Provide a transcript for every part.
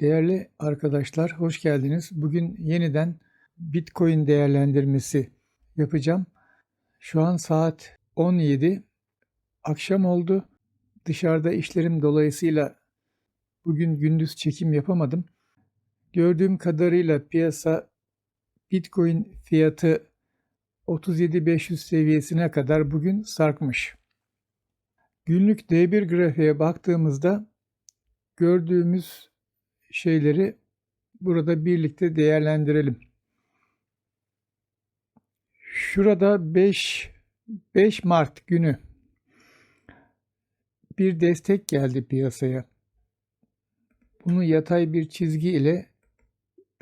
Değerli arkadaşlar, hoş geldiniz. Bugün yeniden Bitcoin değerlendirmesi yapacağım. Şu an saat 17. Akşam oldu. Dışarıda işlerim dolayısıyla bugün gündüz çekim yapamadım. Gördüğüm kadarıyla piyasa Bitcoin fiyatı 37.500 seviyesine kadar bugün sarkmış. Günlük D1 grafiğe baktığımızda gördüğümüz şeyleri burada birlikte değerlendirelim. Şurada 5 5 Mart günü bir destek geldi piyasaya. Bunu yatay bir çizgi ile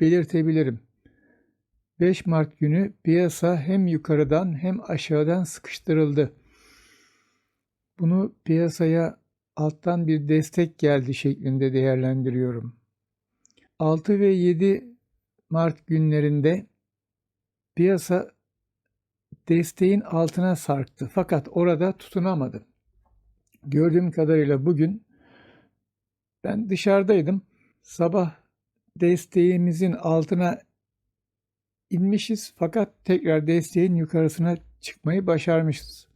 belirtebilirim. 5 Mart günü piyasa hem yukarıdan hem aşağıdan sıkıştırıldı. Bunu piyasaya alttan bir destek geldi şeklinde değerlendiriyorum. 6 ve 7 Mart günlerinde piyasa desteğin altına sarktı fakat orada tutunamadı. Gördüğüm kadarıyla bugün ben dışarıdaydım. Sabah desteğimizin altına inmişiz fakat tekrar desteğin yukarısına çıkmayı başarmışız.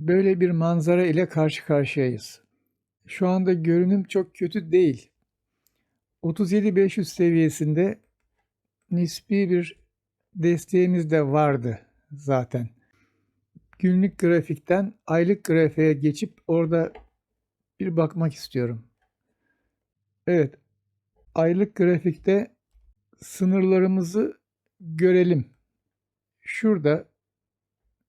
Böyle bir manzara ile karşı karşıyayız. Şu anda görünüm çok kötü değil. 37.500 seviyesinde nispi bir desteğimiz de vardı zaten. Günlük grafikten aylık grafiğe geçip orada bir bakmak istiyorum. Evet, aylık grafikte sınırlarımızı görelim. Şurada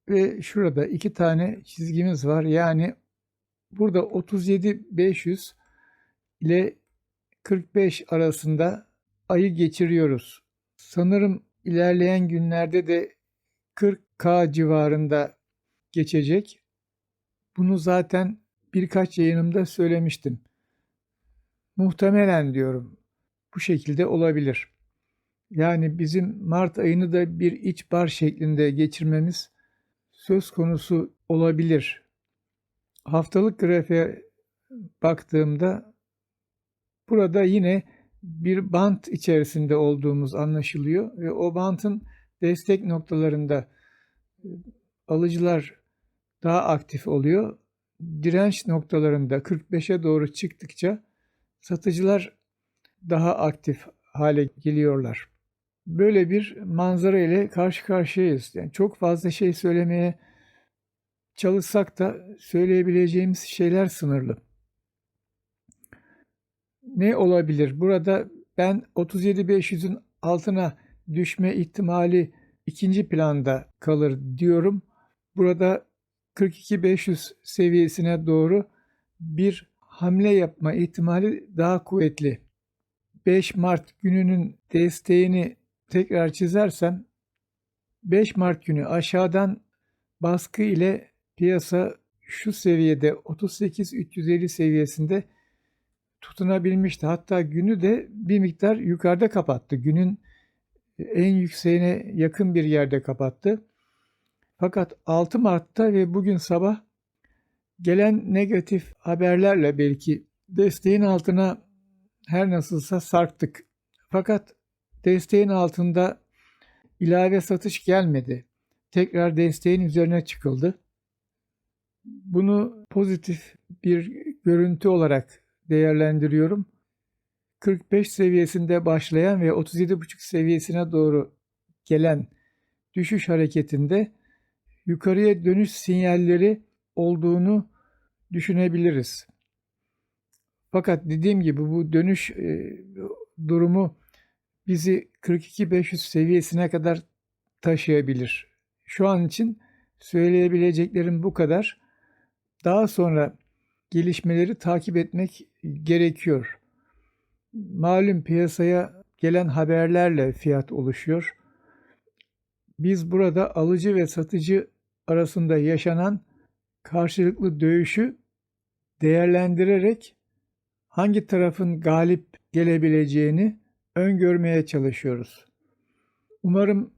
ve şurada iki tane çizgimiz var. Yani burada 37.500 ile 45 arasında ayı geçiriyoruz. Sanırım ilerleyen günlerde de 40K civarında geçecek. Bunu zaten birkaç yayınımda söylemiştim. Muhtemelen diyorum. Bu şekilde olabilir. Yani bizim Mart ayını da bir iç bar şeklinde geçirmemiz söz konusu olabilir. Haftalık grafiğe baktığımda burada yine bir bant içerisinde olduğumuz anlaşılıyor ve o bantın destek noktalarında e, alıcılar daha aktif oluyor. Direnç noktalarında 45'e doğru çıktıkça satıcılar daha aktif hale geliyorlar. Böyle bir manzara ile karşı karşıyayız. Yani çok fazla şey söylemeye çalışsak da söyleyebileceğimiz şeyler sınırlı. Ne olabilir? Burada ben 37.500'ün altına düşme ihtimali ikinci planda kalır diyorum. Burada 42.500 seviyesine doğru bir hamle yapma ihtimali daha kuvvetli. 5 Mart gününün desteğini tekrar çizersem 5 Mart günü aşağıdan baskı ile piyasa şu seviyede 38-350 seviyesinde tutunabilmişti. Hatta günü de bir miktar yukarıda kapattı. Günün en yükseğine yakın bir yerde kapattı. Fakat 6 Mart'ta ve bugün sabah gelen negatif haberlerle belki desteğin altına her nasılsa sarktık. Fakat desteğin altında ilave satış gelmedi. Tekrar desteğin üzerine çıkıldı. Bunu pozitif bir görüntü olarak değerlendiriyorum. 45 seviyesinde başlayan ve 37,5 seviyesine doğru gelen düşüş hareketinde yukarıya dönüş sinyalleri olduğunu düşünebiliriz. Fakat dediğim gibi bu dönüş e, durumu bizi 42.500 seviyesine kadar taşıyabilir. Şu an için söyleyebileceklerim bu kadar. Daha sonra gelişmeleri takip etmek gerekiyor. Malum piyasaya gelen haberlerle fiyat oluşuyor. Biz burada alıcı ve satıcı arasında yaşanan karşılıklı dövüşü değerlendirerek hangi tarafın galip gelebileceğini öngörmeye çalışıyoruz. Umarım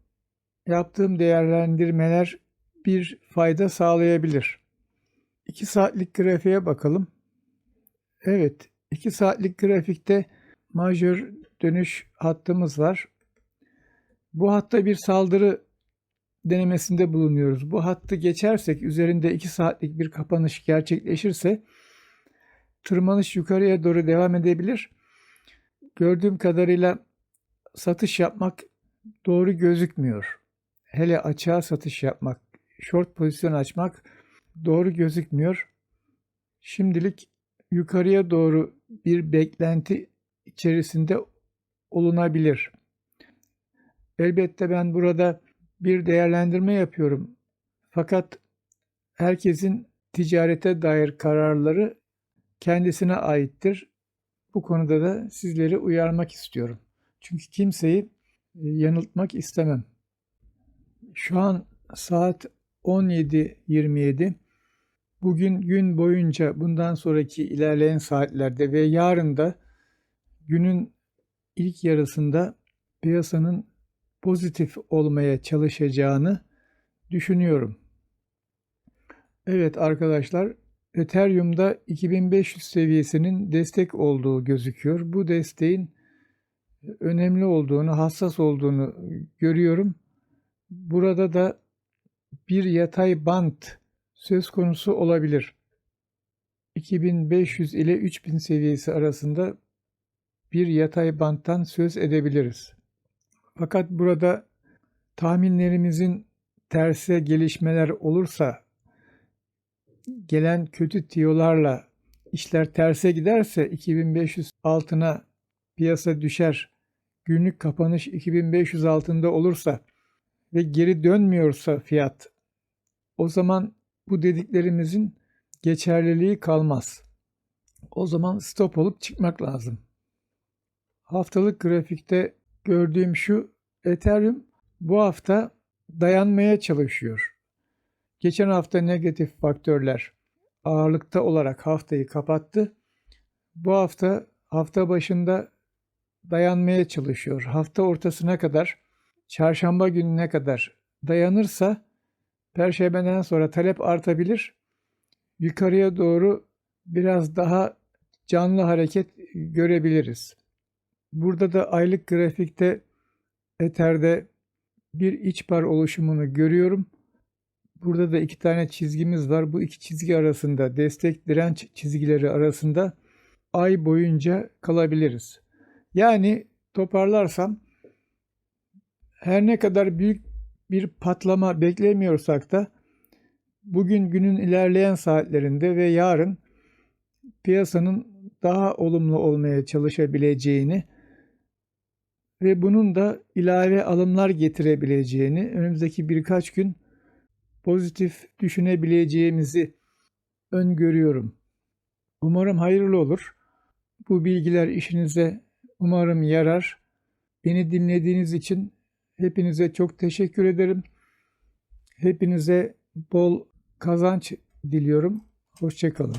yaptığım değerlendirmeler bir fayda sağlayabilir. 2 saatlik grafiğe bakalım. Evet, 2 saatlik grafikte majör dönüş hattımız var. Bu hatta bir saldırı denemesinde bulunuyoruz. Bu hattı geçersek üzerinde 2 saatlik bir kapanış gerçekleşirse tırmanış yukarıya doğru devam edebilir. Gördüğüm kadarıyla satış yapmak doğru gözükmüyor. Hele açığa satış yapmak, short pozisyon açmak doğru gözükmüyor. Şimdilik yukarıya doğru bir beklenti içerisinde olunabilir. Elbette ben burada bir değerlendirme yapıyorum. Fakat herkesin ticarete dair kararları kendisine aittir. Bu konuda da sizleri uyarmak istiyorum. Çünkü kimseyi e, yanıltmak istemem. Şu an saat 17.27. Bugün gün boyunca bundan sonraki ilerleyen saatlerde ve yarın da günün ilk yarısında piyasanın pozitif olmaya çalışacağını düşünüyorum. Evet arkadaşlar, Ethereum'da 2500 seviyesinin destek olduğu gözüküyor. Bu desteğin önemli olduğunu, hassas olduğunu görüyorum. Burada da bir yatay band söz konusu olabilir. 2500 ile 3000 seviyesi arasında bir yatay banttan söz edebiliriz. Fakat burada tahminlerimizin terse gelişmeler olursa gelen kötü tiyolarla işler terse giderse 2500 altına piyasa düşer. Günlük kapanış 2500 altında olursa ve geri dönmüyorsa fiyat o zaman bu dediklerimizin geçerliliği kalmaz. O zaman stop olup çıkmak lazım. Haftalık grafikte gördüğüm şu Ethereum bu hafta dayanmaya çalışıyor. Geçen hafta negatif faktörler ağırlıkta olarak haftayı kapattı. Bu hafta hafta başında dayanmaya çalışıyor. Hafta ortasına kadar, çarşamba gününe kadar dayanırsa perşembeden sonra talep artabilir. Yukarıya doğru biraz daha canlı hareket görebiliriz. Burada da aylık grafikte Ether'de bir iç par oluşumunu görüyorum. Burada da iki tane çizgimiz var. Bu iki çizgi arasında destek direnç çizgileri arasında ay boyunca kalabiliriz. Yani toparlarsam her ne kadar büyük bir patlama beklemiyorsak da bugün günün ilerleyen saatlerinde ve yarın piyasanın daha olumlu olmaya çalışabileceğini ve bunun da ilave alımlar getirebileceğini önümüzdeki birkaç gün pozitif düşünebileceğimizi öngörüyorum. Umarım hayırlı olur. Bu bilgiler işinize umarım yarar. Beni dinlediğiniz için hepinize çok teşekkür ederim. Hepinize bol kazanç diliyorum. Hoşçakalın.